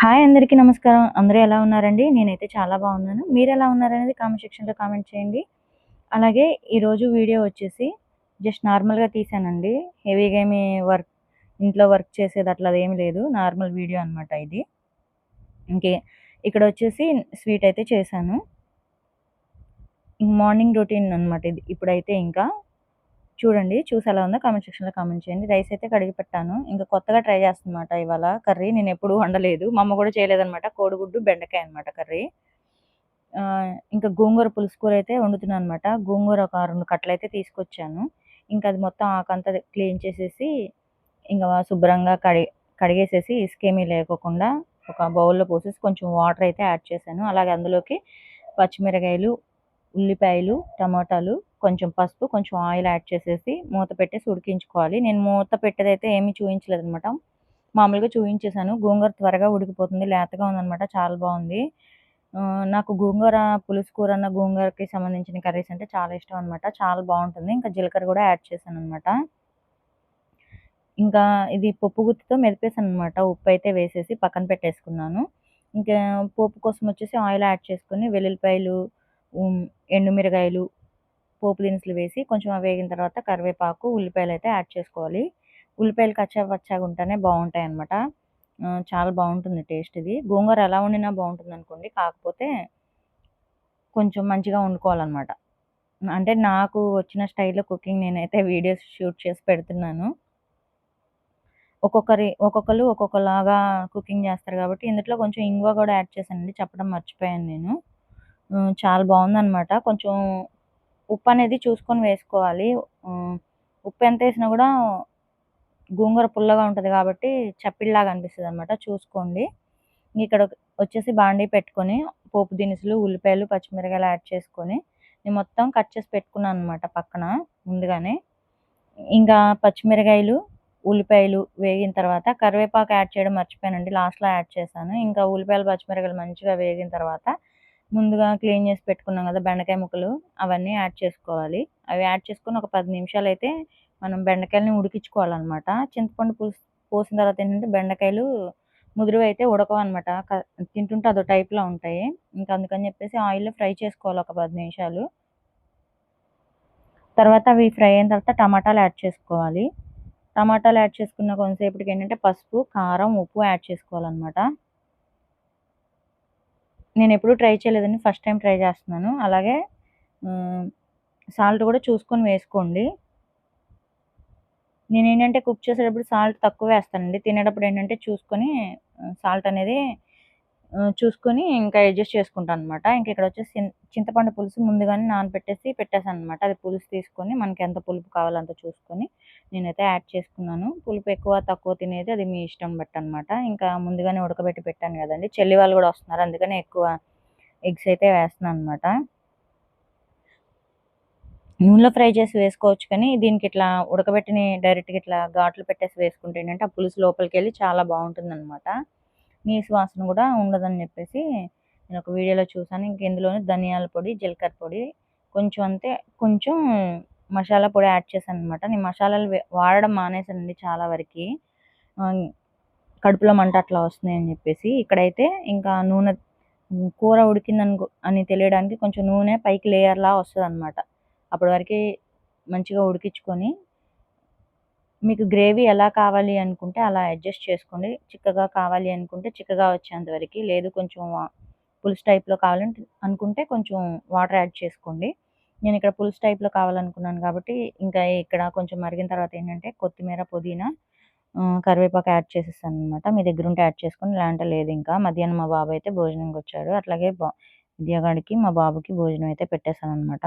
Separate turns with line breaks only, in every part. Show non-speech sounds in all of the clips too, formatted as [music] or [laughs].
Hi అందరికీ నమస్కారం. అందరూ ఎలా ఉన్నారండి? నేనైతే చాలా బాగున్నాను. మీరు ఎలా ఉన్నారనేది కామెంట్ సెక్షన్లో కామెంట్ చేయండి. అలాగే ఈరోజు వీడియో వచ్చేసి జస్ట్ నార్మల్గా తీసానండి. హెవీగా ఏమి వర్క్ ఇంట్లో వర్క్ చేసేది అట్లా ఏమి లేదు. నార్మల్ వీడియో అనమాట ఇది. ఇంకే ఇక్కడ వచ్చేసి స్వీట్ అయితే చేశాను. మార్నింగ్ రొటీన్ అనమాట ఇది. ఇప్పుడైతే ఇంకా చూడండి చూసి ఎలా ఉందో కామెంట్ సెక్షన్లో కామెంట్ చేయండి. రైస్ అయితే కడిగి పెట్టాను. ఇంకా కొత్తగా ట్రై చేస్తున్నమాట ఇవాళ కర్రీ. నేను ఎప్పుడు వండలేదు. మా అమ్మ కూడా చేయలేదనమాట కోడిగుడ్డు బెండకాయ అనమాట కర్రీ. ఇంకా గోంగూర పులుసు కూర అయితే వండుతున్నాను అనమాట గోంగూర ఒక రెండు కట్టలు అయితే తీసుకొచ్చాను. ఇంకా అది మొత్తం ఆకంతా క్లీన్ చేసేసి ఇంకా శుభ్రంగా కడి కడిగేసేసి ఇసుకేమీ లేకోకుండా ఒక బౌల్లో పోసేసి కొంచెం వాటర్ అయితే యాడ్ చేశాను. అలాగే అందులోకి పచ్చిమిరకాయలు ఉల్లిపాయలు టమాటాలు కొంచెం పసుపు కొంచెం ఆయిల్ యాడ్ చేసేసి మూత పెట్టేసి ఉడికించుకోవాలి. నేను మూత పెట్టేదైతే ఏమీ చూపించలేదు అనమాట మామూలుగా చూపించేసాను గోంగూర త్వరగా ఉడికిపోతుంది. లేతగా ఉందన్నమాట చాలా బాగుంది. నాకు గోంగూర పులుసు కూర అన్న గోంగూరకి సంబంధించిన కర్రీస్ అంటే చాలా ఇష్టం అనమాట. చాలా బాగుంటుంది. ఇంకా జీలకర్ర కూడా యాడ్ చేశాను అనమాట ఇంకా ఇది పప్పు గుత్తితో మెదిపేసాను అనమాట ఉప్పు అయితే వేసేసి పక్కన పెట్టేసుకున్నాను. ఇంకా పోపు కోసం వచ్చేసి ఆయిల్ యాడ్ చేసుకొని వెల్లుల్లిపాయలు ఎండుమిరగాయలు పోపు దినుసులు వేసి కొంచెం అవి వేగిన తర్వాత కరివేపాకు ఉల్లిపాయలు అయితే యాడ్ చేసుకోవాలి. ఉల్లిపాయలు కచ్చా పచ్చాగా ఉంటేనే బాగుంటాయి అనమాట చాలా బాగుంటుంది టేస్ట్ ఇది. గోంగూర ఎలా వండినా బాగుంటుంది అనుకోండి కాకపోతే కొంచెం మంచిగా వండుకోవాలన్నమాట. అంటే నాకు వచ్చిన స్టైల్లో కుకింగ్ నేనైతే వీడియోస్ షూట్ చేసి పెడుతున్నాను. ఒక్కొక్కరి ఒక్కొక్కరు ఒక్కొక్కలాగా కుకింగ్ చేస్తారు కాబట్టి ఇందులో కొంచెం ఇంగువ కూడా యాడ్ చేశానండి. చెప్పడం మర్చిపోయాను నేను. చాలా బాగుందనమాట కొంచెం ఉప్పు అనేది చూసుకొని వేసుకోవాలి. ఉప్పు ఎంత వేసినా కూడా గోంగూర పుల్లగా ఉంటుంది కాబట్టి చప్పిడిలాగా అనిపిస్తుంది అనమాట చూసుకోండి. ఇక్కడ వచ్చేసి బాండీ పెట్టుకొని పోపు దినుసులు ఉల్లిపాయలు పచ్చిమిరకాయలు యాడ్ చేసుకొని నేను మొత్తం కట్ చేసి పెట్టుకున్నాను అనమాట పక్కన ముందుగానే. ఇంకా పచ్చిమిరకాయలు ఉల్లిపాయలు వేగిన తర్వాత కరివేపాకు యాడ్ చేయడం మర్చిపోయానండి. లాస్ట్లో యాడ్ చేశాను. ఇంకా ఉల్లిపాయలు పచ్చిమిరకాయలు మంచిగా వేగిన తర్వాత ముందుగా క్లీన్ చేసి పెట్టుకున్నాం కదా బెండకాయ ముక్కలు అవన్నీ యాడ్ చేసుకోవాలి. అవి యాడ్ చేసుకొని ఒక పది నిమిషాలు అయితే మనం బెండకాయలని ఉడికించుకోవాలన్నమాట. చింతపండు పులుసు పోసిన తర్వాత ఏంటంటే బెండకాయలు ముదురు అయితే ఉడకవన్నమాట. తింటుంటే అదో టైప్లో ఉంటాయి. ఇంకా అందుకని చెప్పేసి ఆయిల్లో ఫ్రై చేసుకోవాలి ఒక పది నిమిషాలు. తర్వాత అవి ఫ్రై అయిన తర్వాత టమాటాలు యాడ్ చేసుకోవాలి. టమాటాలు యాడ్ చేసుకున్న కొంతసేపటికి ఏంటంటే పసుపు కారం ఉప్పు యాడ్ చేసుకోవాలన్నమాట. నేను ఎప్పుడూ ట్రై చేయలేదని ఫస్ట్ టైం ట్రై చేస్తున్నాను. అలాగే సాల్ట్ కూడా చూసుకొని వేసుకోండి. నేను ఏంటంటే కుక్ చేసేటప్పుడు సాల్ట్ తక్కువ వేస్తానండి. తినేటప్పుడు ఏంటంటే చూసుకొని సాల్ట్ అనేది చూసుకొని ఇంకా అడ్జస్ట్ చేసుకుంటాను అనమాట ఇంకా ఇక్కడ వచ్చేసి చింతపండు పులుసు ముందుగానే నానబెట్టేసి పెట్టేసాను అనమాట అది పులుసు తీసుకొని మనకి ఎంత పులుపు కావాలంత చూసుకొని నేనైతే యాడ్ చేసుకున్నాను. పులుపు ఎక్కువ తక్కువ తినేది అది మీ ఇష్టం బట్టి అనమాట ఇంకా ముందుగానే ఉడకబెట్టి పెట్టాను కదండి. చెల్లి వాళ్ళు కూడా వస్తున్నారు. అందుకని ఎక్కువ ఎగ్స్ అయితే వేస్తున్నాను అనమాట నూనెలో ఫ్రై చేసి వేసుకోవచ్చు కానీ దీనికి ఇట్లా ఉడకబెట్టిన డైరెక్ట్గా ఇట్లా ఘాట్లు పెట్టేసి వేసుకుంటే ఏంటంటే ఆ పులుసు లోపలికి వెళ్ళి చాలా బాగుంటుంది అనమాట నీసు వాసన కూడా ఉండదని చెప్పేసి నేను ఒక వీడియోలో చూసాను ఇంక ఇందులోనే ధనియాల పొడి జీలకర్ర పొడి కొంచెం అంతే కొంచెం మసాలా పొడి యాడ్ చేశాను అనమాట నేను మసాలాలు వే- వాడడం మానేశానండి చాలా వరకు. కడుపులో మంట అట్లా వస్తున్నాయి అని చెప్పేసి ఇక్కడైతే ఇంకా నూనె కూర ఉడికిందని అని తెలియడానికి కొంచెం నూనె పైకి లేయర్లా వస్తుంది అనమాట అప్పటి వరకు మంచిగా ఉడికించుకొని మీకు గ్రేవీ ఎలా కావాలి అనుకుంటే అలా అడ్జస్ట్ చేసుకోండి. చిక్కగా కావాలి అనుకుంటే చిక్కగా వచ్చేంత వరకు లేదు కొంచెం వా- పులుసు టైప్లో కావాలంటే అనుకుంటే కొంచెం వాటర్ యాడ్ చేసుకోండి. నేను ఇక్కడ పులుసు టైప్లో కావాలనుకున్నాను కాబట్టి ఇంకా ఇక్కడ కొంచెం మరిగిన తర్వాత ఏంటంటే కొత్తిమీర పుదీనా కరివేపాకు యాడ్ చేసేస్తాను అనమాట మీ దగ్గర ఉంటే యాడ్ చేసుకుని లేదంటే లేదు ఇంకా. మధ్యాహ్నం మా బాబు అయితే భోజనంకి వచ్చాడు. అట్లాగే బా విద్యాగాడికి మా బాబుకి భోజనం అయితే పెట్టేశాను అనమాట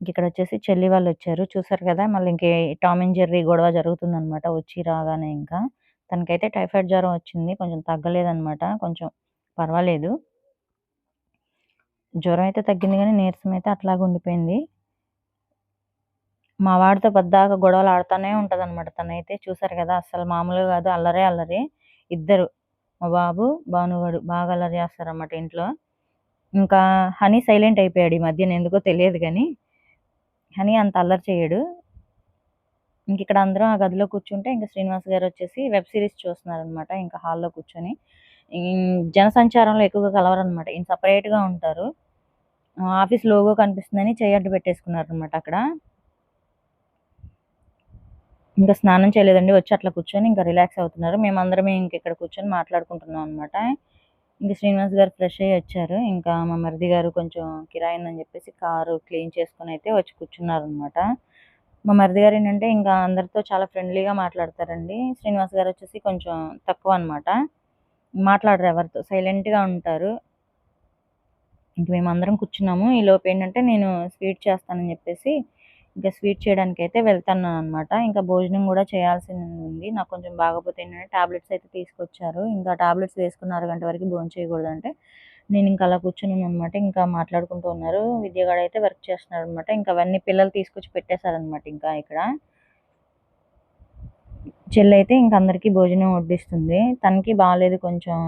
ఇక్కడ వచ్చేసి చెల్లి వాళ్ళు వచ్చారు చూసారు కదా! మళ్ళీ ఇంకే టామ్ అండ్ జెర్రీ గొడవ జరుగుతుందనమాట. వచ్చి రాగానే ఇంకా. తనకైతే టైఫాయిడ్ జ్వరం వచ్చింది. కొంచెం తగ్గలేదనమాట. కొంచెం పర్వాలేదు. జ్వరం అయితే తగ్గింది కానీ నీరసం అయితే అట్లాగే ఉండిపోయింది. మా వాడితో పద్దాక గొడవలు ఆడుతూనే ఉంటుంది అనమాట తనైతే. చూసారు కదా! అసలు మామూలుగా కాదు. అల్లరే అల్లరే. ఇద్దరు. మా బాబు భానుగాడు బాగా అల్లరి చేస్తారన్నమాట ఇంట్లో. ఇంకా హనీ సైలెంట్ అయిపోయాడు ఈ మధ్యన ఎందుకో తెలియదు కానీ హనీ అంత అల్లరి చేయడు ఇంక ఇక్కడ అందరం ఆ గదిలో కూర్చుంటే ఇంకా శ్రీనివాస్ గారు వచ్చేసి వెబ్ సిరీస్ చూస్తున్నారు అనమాట ఇంకా హాల్లో కూర్చొని జనసంచారంలో ఎక్కువగా కలవరనమాట. ఈయన సపరేట్గా ఉంటారు. ఆఫీస్ లోగో కనిపిస్తుందని చేయడ్డు పెట్టేసుకున్నారనమాట అక్కడ. ఇంకా స్నానం చేయలేదండి. వచ్చి అట్లా కూర్చొని ఇంకా రిలాక్స్ అవుతున్నారు. మేమందరమే ఇంక ఇక్కడ కూర్చొని మాట్లాడుకుంటున్నాం అనమాట. ఇంక శ్రీనివాస్ గారు ఫ్రెష్ అయ్యి వచ్చారు. ఇంకా మా మరిది గారు కొంచెం కిరాయిందని చెప్పేసి కారు క్లీన్ చేసుకొనైతే వచ్చి కూర్చున్నారు అనమాట మా మరిది గారు ఏంటంటే ఇంకా అందరితో చాలా ఫ్రెండ్లీగా మాట్లాడతారండి. శ్రీనివాస్ గారు వచ్చేసి కొంచెం తక్కువ అనమాట. మాట్లాడరు ఎవరితో. సైలెంట్‌గా ఉంటారు. ఇంక మేమందరం కూర్చున్నాము. ఈలోపు ఏంటంటే నేను స్వీట్ చేస్తానని చెప్పేసి ఇంకా స్వీట్ చేయడానికైతే వెళ్తున్నాననమాట. ఇంకా భోజనం కూడా చేయాల్సింది ఉంది. నాకు కొంచెం బాగపోతే ఏంటంటే టాబ్లెట్స్ అయితే తీసుకొచ్చారు. ఇంకా టాబ్లెట్స్ వేసుకున్నారు గంట వరకు భోజనం చేయకూడదంటే నేను ఇంకా అలా కూర్చున్నాను అనమాట ఇంకా మాట్లాడుకుంటూ ఉన్నారు. విద్య అయితే వర్క్ చేస్తున్నాడనమాట. ఇంకా అవన్నీ పిల్లలు తీసుకొచ్చి పెట్టేశారనమాట ఇంకా ఇక్కడ. చెల్లి అయితే ఇంక అందరికీ భోజనం వడ్డిస్తుంది. తనకి బాగాలేదు కొంచెం.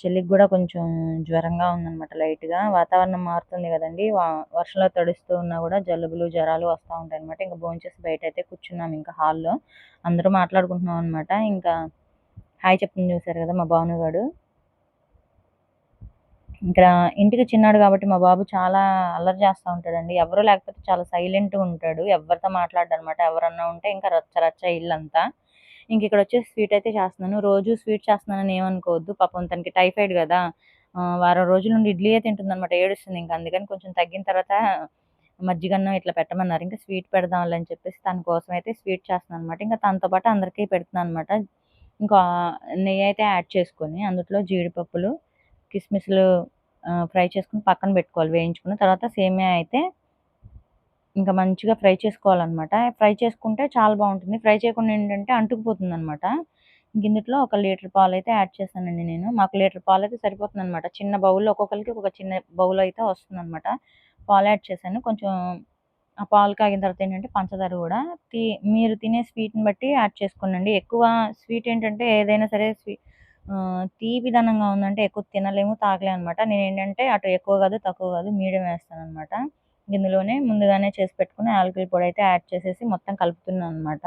చెల్లికి కూడా కొంచెం జ్వరంగా ఉందన్నమాట లైట్‌గా. వాతావరణం మారుతుంది కదండి వర్షంలో తడుస్తూ ఉన్నా కూడా జలుబులు, జ్వరాలు వస్తా ఉంటాయనమాట. ఇంకా భోంచేసి అయితే కూర్చున్నాం ఇంకా హాల్‌లో. అందరూ మాట్లాడుకుంటున్నాం అనమాట. ఇంకా హాయ్ చెప్తుంది చూసారు కదా మా భానుగాడు. ఇక్కడ ఇంటికి చిన్నాడు కాబట్టి మా బాబు చాలా అల్లరి చేస్తా ఉంటాడండి. ఎవరు లేకపోతే చాలా సైలెంట్‌గా ఉంటాడు. ఎవ్వరితో మాట్లాడడనమాట. ఎవరన్నా ఉంటే ఇంకా రచ్చ రచ్చ ఇల్లంతా. ఇంక ఇక్కడొచ్చేసి స్వీట్ అయితే చేస్తున్నాను. రోజు స్వీట్ చేస్తున్నానని ఏమనుకోవద్దు. పాపం తనకి టైఫాయిడ్ కదా వారం రోజుల నుండి ఇడ్లీయే తింటుందనమాట. ఏడుస్తుంది ఇంక. అందుకని కొంచెం తగ్గిన తర్వాత మజ్జిగన్నం ఇట్లా పెట్టమన్నారు. ఇంకా స్వీట్ పెడదాం అని చెప్పేసి తన కోసం అయితే స్వీట్ చేస్తున్నాననమాట. ఇంకా తనతో పాటు అందరికీ పెడుతున్నాననమాట. ఇంకా నెయ్యి అయితే యాడ్ చేసుకొని అందులో జీడిపప్పులు, కిస్మిస్‌లు ఫ్రై చేసుకొని పక్కన పెట్టుకోవాలి వేయించుకుని. తర్వాత సేమియా అయితే ఇంకా మంచిగా ఫ్రై చేసుకోవాలనమాట. ఫ్రై చేసుకుంటే చాలా బాగుంటుంది ఫ్రై చేయకుండా ఏంటంటే అంటుకుపోతుందనమాట. అనమాట గిన్నెట్లో ఒక లీటర్ పాలు అయితే యాడ్ చేశానండి నేను. మాకు లీటర్ పాలు అయితే సరిపోతుందనమాట. చిన్న బౌల్‌లో ఒక్కొక్కరికి ఒక చిన్న బౌల్ అయితే వస్తుందనమాట. పాలు యాడ్ చేశాను. కొంచెం ఆ పాలు కాగిన తర్వాత ఏంటంటే పంచదార కూడా తీ మీరు తినే స్వీట్‌ని బట్టి యాడ్ చేసుకోండండి. ఎక్కువ స్వీట్ ఏంటంటే ఏదైనా సరే స్వీట్ తీపిదనంగా ఉందంటే ఎక్కువ తినలేము, తాగలేము అనమాట. నేను ఏంటంటే అటు ఎక్కువ కాదు, తక్కువ కాదు మీడియం వేస్తాను అనమాట ఇందులోనే ముందుగానే చేసి పెట్టుకుని పెట్టుకున్న పొడి అయితే యాడ్ చేసేసి మొత్తం కలుపుతున్నాను అనమాట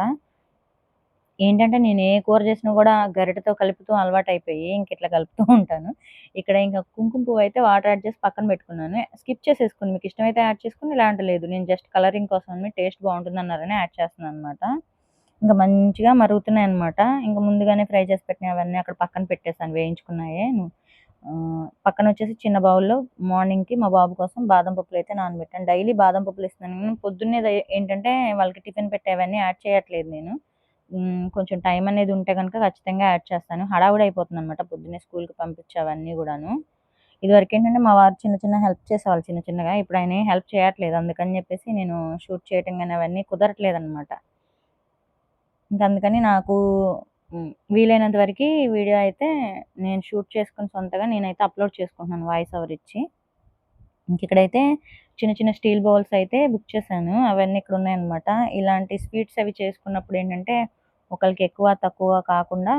ఏంటంటే నేను ఏ కూర చేసినా కూడా గరిటతో కలుపుతూ అలవాటు అయిపోయి ఇంక ఇట్లా కలుపుతూ ఉంటాను. ఇక్కడ ఇంకా కుంకుమ పువ్వు అయితే వాటర్ యాడ్ చేసి పక్కన పెట్టుకున్నాను. స్కిప్ చేసేసుకుని మీకు ఇష్టమైతే యాడ్ చేసుకుని ఇలాంటి లేదు. నేను జస్ట్ కలరింగ్ కోసమని టేస్ట్ బావుంటుందన్నారని యాడ్ చేస్తున్నాను అనమాట ఇంకా మంచిగా మరుగుతున్నాయి అనమాట ఇంకా ముందుగానే ఫ్రై చేసి పెట్టినయి అవన్నీ అక్కడ పక్కన పెట్టేసాను వేయించుకున్నాయే. పక్కన వచ్చేసి చిన్న బౌల్‌లో మార్నింగ్‌కి మా బాబు కోసం బాదం పప్పులు అయితే నానబెట్టాను. డైలీ బాదం పప్పులు ఇస్తున్నాను పొద్దున్నే ఏంటంటే వాళ్ళకి టిఫిన్ పెట్టేవన్నీ యాడ్ చేయట్లేదు నేను. కొంచెం టైం అనేది ఉంటే కనుక ఖచ్చితంగా యాడ్ చేస్తాను. హడావిడ అయిపోతుంది అనమాట పొద్దున్నే స్కూల్‌కి పంపించేవన్నీ కూడాను ఇదివరకు ఏంటంటే మా వారు చిన్న చిన్న హెల్ప్ చేసేవాళ్ళు చిన్న చిన్నగా. ఇప్పుడు ఆయన హెల్ప్ చేయట్లేదు. అందుకని చెప్పేసి నేను షూట్ చేయటం కానీ అవన్నీ కుదరట్లేదనమాట. ఇంకా అందుకని నాకు వీలైనంత వరకి వీడియో అయితే నేను షూట్ చేసుకుని సొంతగా నేనైతే అప్‌లోడ్ చేసుకుంటున్నాను వాయిస్ ఓవర్ ఇచ్చి. ఇంకిక్కడైతే చిన్న చిన్న స్టీల్ బౌల్స్ అయితే బుక్ చేశాను. అవన్నీ ఇక్కడ ఉన్నాయన్నమాట ఇలాంటి స్వీట్స్ అవి చేసుకున్నప్పుడు ఏంటంటే ఒకరికి ఎక్కువ, తక్కువ కాకుండా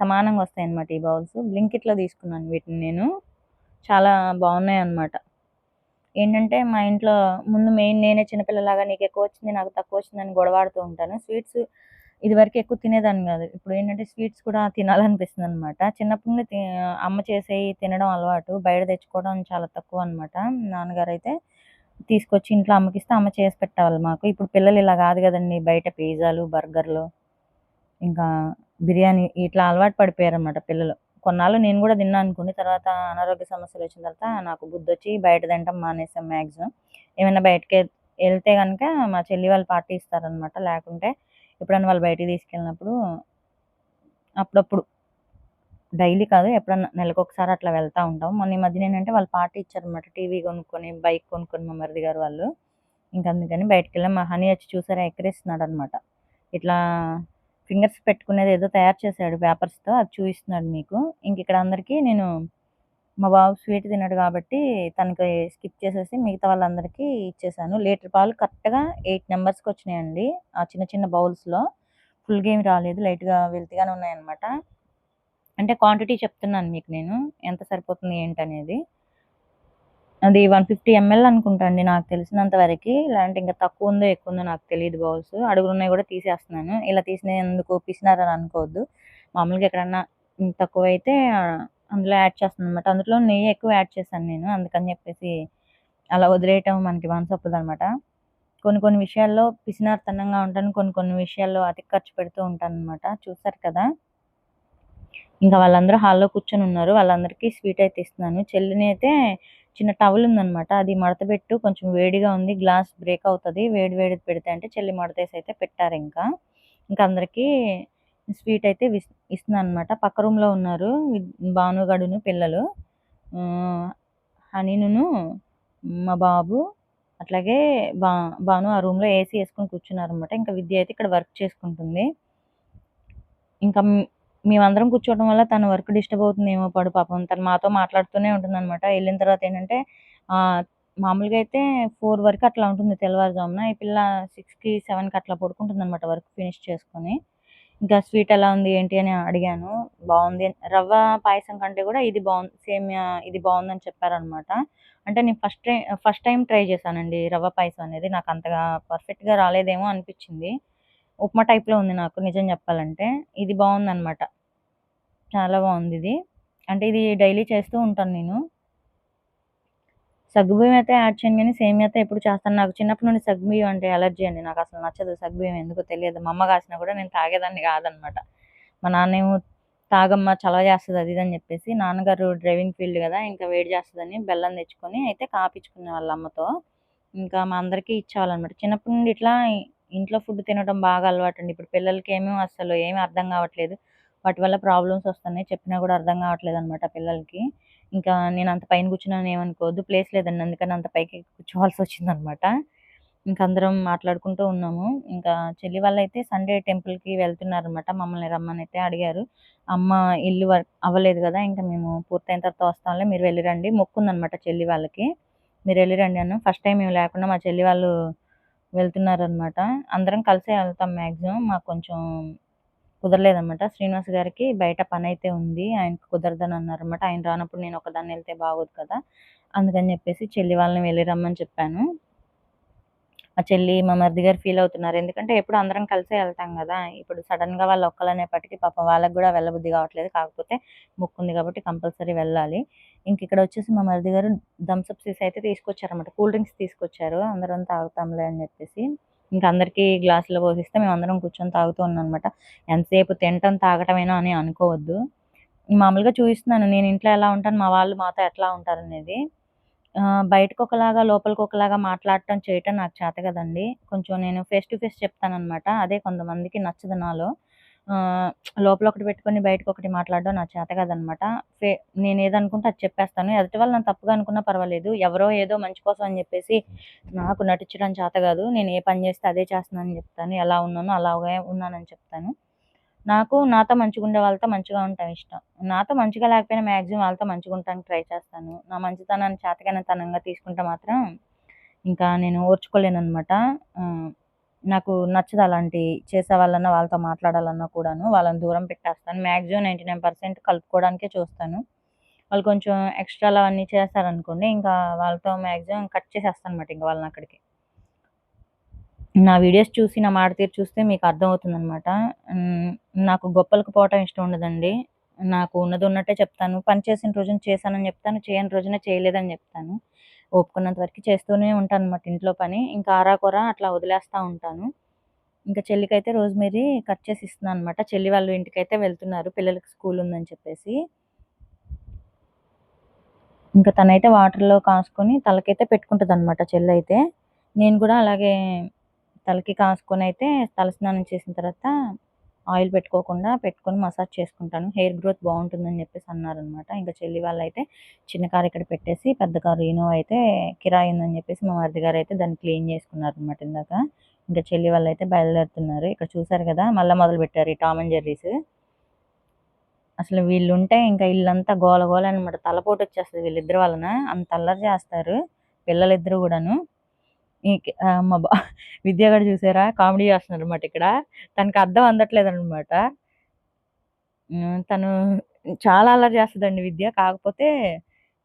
సమానంగా వస్తాయనమాట ఈ బౌల్స్. బ్లింకిట్‌లో తీసుకున్నాను వీటిని నేను. చాలా బాగున్నాయి అన్నమాట ఏంటంటే మా ఇంట్లో ముందు మెయిన్ నేనే చిన్నపిల్లలాగా నీకు ఎక్కువ వచ్చింది నాకు తక్కువ వచ్చిందని గొడవాడుతూ ఉంటాను. స్వీట్స్ ఇదివరకు ఎక్కువ తినేదాన్ని కాదు ఇప్పుడు ఏంటంటే స్వీట్స్ కూడా తినాలనిపిస్తుంది అనమాట చిన్నప్పుడు తి అమ్మ చేసేవి తినడం అలవాటు. బయట తెచ్చుకోవడం చాలా తక్కువ అనమాట నాన్నగారు అయితే తీసుకొచ్చి ఇంట్లో అమ్మకిస్తే అమ్మ చేసి పెట్టాలి మాకు. ఇప్పుడు పిల్లలు ఇలా కాదు కదండి బయట పిజ్జాలు, బర్గర్‌లు ఇంకా బిర్యానీ ఇట్లా అలవాటు పడిపోయారనమాట పిల్లలు. కొన్నాళ్ళు నేను కూడా తిన్నా అనుకుని తర్వాత అనారోగ్య సమస్యలు వచ్చిన తర్వాత నాకు బుద్ధొచ్చి బయట తింటాం మానేసాం మ్యాక్సిమం ఏమైనా బయటకి వెళ్తే కనుక మా చెల్లి వాళ్ళు పార్టీ ఇస్తారనమాట. లేకుంటే ఎప్పుడన్నా వాళ్ళు బయటికి తీసుకెళ్ళినప్పుడు అప్పుడప్పుడు డైలీ కాదు. ఎప్పుడన్నా నెలకొకసారి అట్లా వెళ్తా ఉంటాం. మొన్న ఈ మధ్యన ఏంటంటే వాళ్ళు పార్టీ ఇచ్చారనమాట. టీవీ కొనుక్కొని, బైక్ కొనుక్కొని మా మరిది గారు వాళ్ళు. ఇంకా అందుకని బయటికెళ్ళాం. మా హనీ వచ్చి చూసారా ఎక్కిరిస్తున్నాడనమాట. ఇట్లా ఫింగర్స్ పెట్టుకునేది ఏదో తయారు చేశాడు పేపర్స్‌తో అది చూపిస్తున్నాడు మీకు. ఇంకిక్కడ అందరికీ నేను మా బాబు స్వీట్ తినడు కాబట్టి తనకి స్కిప్ చేసేసి మిగతా వాళ్ళందరికీ ఇచ్చేసాను. లీటర్ పాలు కరెక్ట్‌గా ఎయిట్ నెంబర్స్కి వచ్చినాయండి ఆ చిన్న చిన్న బౌల్స్‌లో. ఫుల్‌గా ఏమి రాలేదు. లైట్‌గా వెల్తిగానే ఉన్నాయనమాట. అంటే క్వాంటిటీ చెప్తున్నాను మీకు నేను. ఎంత సరిపోతుంది ఏంటనేది. అది 150 ఎంఎల్ అనుకుంటా అండి నాకు తెలిసినంత వరకు ఇలాంటి ఇంకా తక్కువ ఉందో ఎక్కువ ఉందో నాకు తెలియదు బౌల్స్. అడుగులు ఉన్నాయి కూడా తీసేస్తున్నాను. ఇలా తీసిన ఎందుకు పిసినారని అనుకోవద్దు. మామూలుగా ఎక్కడన్నా తక్కువ అయితే అందులో యాడ్ చేస్తాననమాట. అందులో నెయ్యి ఎక్కువ యాడ్ చేశాను నేను. అందుకని చెప్పేసి అలా వదిలేయటం మనకి మనసొప్పదనమాట. కొన్ని కొన్ని విషయాల్లో పిసినార్తనంగా ఉంటాను. కొన్ని కొన్ని విషయాల్లో అతి ఖర్చు పెడుతూ ఉంటాను అనమాట చూసారు కదా! ఇంకా వాళ్ళందరూ హాల్‌లో కూర్చొని ఉన్నారు వాళ్ళందరికీ స్వీట్ అయితే ఇస్తున్నాను. చెల్లిని అయితే చిన్న టవల్ ఉందనమాట. అది మడతబెట్టు కొంచెం వేడిగా ఉంది. గ్లాస్ బ్రేక్ అవుతుంది వేడి వేడి పెడితే అంటే చెల్లి మడతేసి అయితే పెట్టారు ఇంకా ఇంకా అందరికీ స్వీట్ అయితే విస్ ఇస్తున్నాననమాట. పక్క రూమ్‌లో ఉన్నారు. విద్ భానుగాడును పిల్లలు. హనీను మా బాబు అట్లాగే బా భాను ఆ రూమ్‌లో ఏసీ యేసుకొని కూర్చున్నారనమాట. ఇంకా విద్య అయితే ఇక్కడ వర్క్ చేసుకుంటుంది. ఇంకా మేమందరం కూర్చోవడం వల్ల తన వర్క్ డిస్టర్బ్ అవుతుందేమో పాడు పాపం. తను మాతో మాట్లాడుతూనే ఉంటుందనమాట. వెళ్ళిన తర్వాత ఏంటంటే మామూలుగా అయితే ఫోర్ వరకు అట్లా ఉంటుంది తెల్లవారుజామున. ఈ పిల్ల 6కి, 7కి అట్లా పడుకుంటుంది అనమాట వర్క్ ఫినిష్ చేసుకొని. ఇంకా స్వీట్ ఎలా ఉంది ఏంటి అని అడిగాను. బాగుంది రవ్వ పాయసం కంటే కూడా ఇది బాగుంది సేమ్ ఇది బాగుందని చెప్పారనమాట. అంటే నేను first time first time try చేశానండి రవ్వ పాయసం అనేది. నాకు అంతగా పర్ఫెక్ట్‌గా రాలేదేమో అనిపించింది ఉప్మా టైప్‌లో ఉంది నాకు నిజం చెప్పాలంటే. ఇది బాగుందనమాట చాలా బాగుంది ఇది అంటే ఇది డైలీ చేస్తూ ఉంటాను నేను. సగ్గుబియ్యం అయితే యాడ్ చేయను కానీ సేమియా అయితే ఎప్పుడు చేస్తాను. నాకు చిన్నప్పటి నుండి సగ్గుబియ్యం అంటే ఎలర్జీ అండి. నాకు అసలు నచ్చదు సగ్గుబియ్యం ఎందుకో తెలియదు. మా అమ్మ కాసినా కూడా నేను తాగేదాన్ని కాదనమాట. మా నాన్నేమో తాగమ్మా చలవ చేస్తుంది అది ఇది అని చెప్పేసి నాన్నగారు డ్రైవింగ్ ఫీల్డ్ కదా! ఇంకా వేడి చేస్తుందని బెల్లం తెచ్చుకొని అయితే కాపిచ్చుకునేవాళ్ళ అమ్మతో. ఇంకా మా అందరికీ ఇచ్చేవాళ్ళనమాట. చిన్నప్పటి నుండి ఇట్లా ఇంట్లో ఫుడ్ తినడం బాగా అలవాటు అండి ఇప్పుడు పిల్లలకి ఏమీ అసలు ఏమీ అర్థం కావట్లేదు. వాటి వల్ల ప్రాబ్లమ్స్ వస్తున్నాయి. చెప్పినా కూడా అర్థం కావట్లేదు అనమాట పిల్లలకి. ఇంకా నేను అంత పైన కూర్చున్నాను ఏమనుకోవద్దు. ప్లేస్ లేదండి. అందుకని అంత పైకి కూర్చోవాల్సి వచ్చిందనమాట ఇంక అందరం మాట్లాడుకుంటూ ఉన్నాము. ఇంకా చెల్లి వాళ్ళైతే సండే టెంపుల్‌కి వెళ్తున్నారనమాట. మమ్మల్ని రమ్మని అయితే అడిగారు. అమ్మ ఇల్లు వర్క్ అవ్వలేదు కదా! ఇంకా మేము పూర్తయిన తర్వాత వస్తాంలే మీరు వెళ్ళిరండి మొక్కుందనమాట చెల్లి వాళ్ళకి. మీరు రండి అన్న ఫస్ట్ టైం మేము లేకుండా మా చెల్లి వాళ్ళు వెళ్తున్నారనమాట. అందరం కలిసే వెళ్తాం మ్యాక్సిమం మాకు కొంచెం కుదరలేదన్నమాట శ్రీనివాస్ గారికి బయట పని అయితే ఉంది. ఆయనకు కుదరదని అన్నారన్నమాట ఆయన రానప్పుడు నేను ఒకదాన్ని వెళ్తే బాగోదు కదా! అందుకని చెప్పేసి చెల్లి వాళ్ళని వెళ్ళి రమ్మని చెప్పాను. ఆ చెల్లి, మా మరిది గారు ఫీల్ అవుతున్నారు. ఎందుకంటే ఎప్పుడు అందరం కలిసే వెళ్తాం కదా ఇప్పుడు సడన్గా వాళ్ళు ఒక్కళ్ళనేపటికి పాపం వాళ్ళకి కూడా వెళ్ళబుద్ధి కావట్లేదు. కాకపోతే మొక్కుంది కాబట్టి కంపల్సరీ వెళ్ళాలి. ఇంక ఇక్కడ వచ్చేసి మా మరిది గారు థమ్స్అప్ సీస్ అయితే తీసుకొచ్చారన్నమాట కూల్ డ్రింక్స్ తీసుకొచ్చారు. అందరం తాగుతాంలే అని చెప్పేసి. ఇంక అందరికీ గ్లాసులో పోసిస్తే మేమందరం కూర్చొని తాగుతూ ఉన్నామనమాట. ఎంతసేపు తినటం, తాగటమేనా అని అనుకోవద్దు. మామూలుగా చూపిస్తున్నాను నేను ఇంట్లో ఎలా ఉంటాను, మా వాళ్ళు మాతో ఎట్లా ఉంటారనేది. ఒకలాగా లోపలికి ఒకలాగా మాట్లాడటం, చేయటం నాకు చేత కదండి కొంచెం నేను ఫేస్ టు ఫేస్ చెప్తానమాట అదే కొంతమందికి నచ్చదు నాలో. లోపల ఒకటి పెట్టుకొని బయటకొకటి మాట్లాడడం నా చేత కాదనమాట. ఫే నేనేదనుకుంటే అది చెప్పేస్తాను. ఎదుటి వాళ్ళు నన్ను తప్పుగా అనుకున్నా పర్వాలేదు. ఎవరో ఏదో మంచి కోసం అని చెప్పేసి నాకు నటించడం చేత కాదు. నేను ఏ పని చేస్తే అదే చేస్తున్నానని చెప్తాను. ఎలా ఉన్నానో అలాగే ఉన్నానని చెప్తాను. నాకు నాతో మంచిగా ఉండే వాళ్ళతో మంచిగా ఉండటం ఇష్టం. నాతో మంచిగా లేకపోయినా మ్యాక్సిమం వాళ్ళతో మంచిగా ఉండటానికి ట్రై చేస్తాను. నా మంచితనాన్ని చేతకానితనంగా తీసుకుంటే మాత్రం ఇంకా నేను ఓర్చుకోలేను అనమాట నాకు నచ్చదు అలాంటి చేసేవాళ్ళన్నా, వాళ్ళతో మాట్లాడాలన్నా కూడాను. వాళ్ళని దూరం పెట్టేస్తాను. మ్యాక్సిమం నైంటీ నైన్ పర్సెంట్ కలుపుకోవడానికే చూస్తాను. వాళ్ళు కొంచెం ఎక్స్ట్రా అవన్నీ చేస్తారనుకోండి ఇంకా వాళ్ళతో మ్యాక్సిమం కట్ చేసేస్తానమాట ఇంకా వాళ్ళని అక్కడికి నా వీడియోస్ చూసి, నా మాట తీరు చూస్తే మీకు అర్థమవుతుందనమాట. నాకు గొప్పలకు పోవటం ఇష్టం ఉండదండి. నాకు ఉన్నది ఉన్నట్టే చెప్తాను. పని చేసిన రోజున చేశానని చెప్తాను. చేయని రోజున చేయలేదని చెప్తాను. ఒప్పుకున్నంత వరకు చేస్తూనే ఉంటాను అనమాట ఇంట్లో పని. ఇంకా ఆరాకొర అట్లా వదిలేస్తూ ఉంటాను. ఇంకా చెల్లికైతే రోజ్‌మేరీ కట్ చేసి ఇస్తున్నాను అనమాట చెల్లి వాళ్ళు ఇంటికైతే వెళ్తున్నారు. పిల్లలకి స్కూల్ ఉందని చెప్పేసి. ఇంకా తనైతే వాటర్‌లో కాసుకొని తలకైతే పెట్టుకుంటుంది అనమాట చెల్లి అయితే నేను కూడా అలాగే తలకి కాసుకొని అయితే తలస్నానం చేసిన తర్వాత ఆయిల్ పెట్టుకోకుండా పెట్టుకొని మసాజ్ చేసుకుంటాను. హెయిర్ గ్రోత్ బాగుంటుందని చెప్పేసి అన్నారనమాట. ఇంకా చెల్లి వాళ్ళు అయితే చిన్న కారు ఇక్కడ పెట్టేసి పెద్ద కారు ఇనోవా అయితే కిరాయి ఉందని చెప్పేసి మా మరిది అయితే దాన్ని క్లీన్ చేసుకున్నారనమాట ఇందాక. ఇంకా చెల్లి వాళ్ళైతే బయలుదేరుతున్నారు. ఇక్కడ చూసారు కదా! మళ్ళీ మొదలు పెట్టారు ఈ టామ్ అండ్ జెర్రీస్. అసలు వీళ్ళుంటే ఇంకా ఇల్లంతా గోల గోల అనమాట. తలపోటొచ్చేస్తది వీళ్ళిద్దరి వలన. అంత అల్లరి చేస్తారు పిల్లలిద్దరూ కూడాను ఇంకా మా బా [laughs] విద్య చూసారా కామెడీ చేస్తున్నారు అనమాట ఇక్కడ. తనకి అర్థం అందట్లేదు అనమాట తను చాలా అల్లరి చేస్తుందండి విద్య. కాకపోతే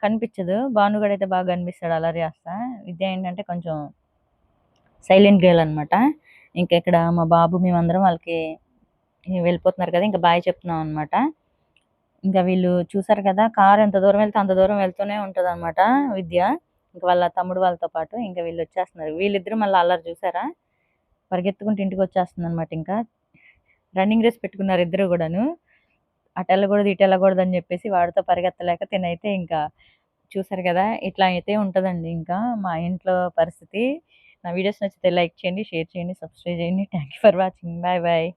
కనిపించదు భానుగడు అయితే బాగా కనిపిస్తాడు అల్లరి చేస్తా. విద్య ఏంటంటే కొంచెం సైలెంట్ గర్ల్ అనమాట. ఇంకా ఇక్కడ మా బాబు మేమందరం వాళ్ళకి వెళ్ళిపోతున్నారు కదా! ఇంకా బాయ్ చెప్తున్నాం అనమాట. ఇంకా వీళ్ళు చూసారు కదా కారు ఎంత దూరం వెళ్తే అంత దూరం వెళ్తూనే ఉంటదన్నమాట విద్య ఇంకా వాళ్ళ తమ్ముడు వాళ్ళతో పాటు ఇంకా వీళ్ళు వచ్చేస్తున్నారు. వీళ్ళిద్దరూ మళ్ళీ అల్లరి చూసారా? పరిగెత్తుకుంటూ ఇంటికి వచ్చేస్తుంది అనమాట ఇంకా. రన్నింగ్ రేస్ పెట్టుకున్నారు ఇద్దరు కూడాను. అటెళ్ళకూడదు ఇటెళ్ళకూడదు ఇటు అని చెప్పేసి వాడితో పరిగెత్తలేక తినైతే ఇంకా చూసారు కదా ఇట్లా అయితే ఉంటుందండి ఇంకా మా ఇంట్లో పరిస్థితి. నా వీడియోస్ నచ్చితే లైక్ చేయండి షేర్ చేయండి సబ్స్క్రైబ్ చేయండి. Thank you for watching bye bye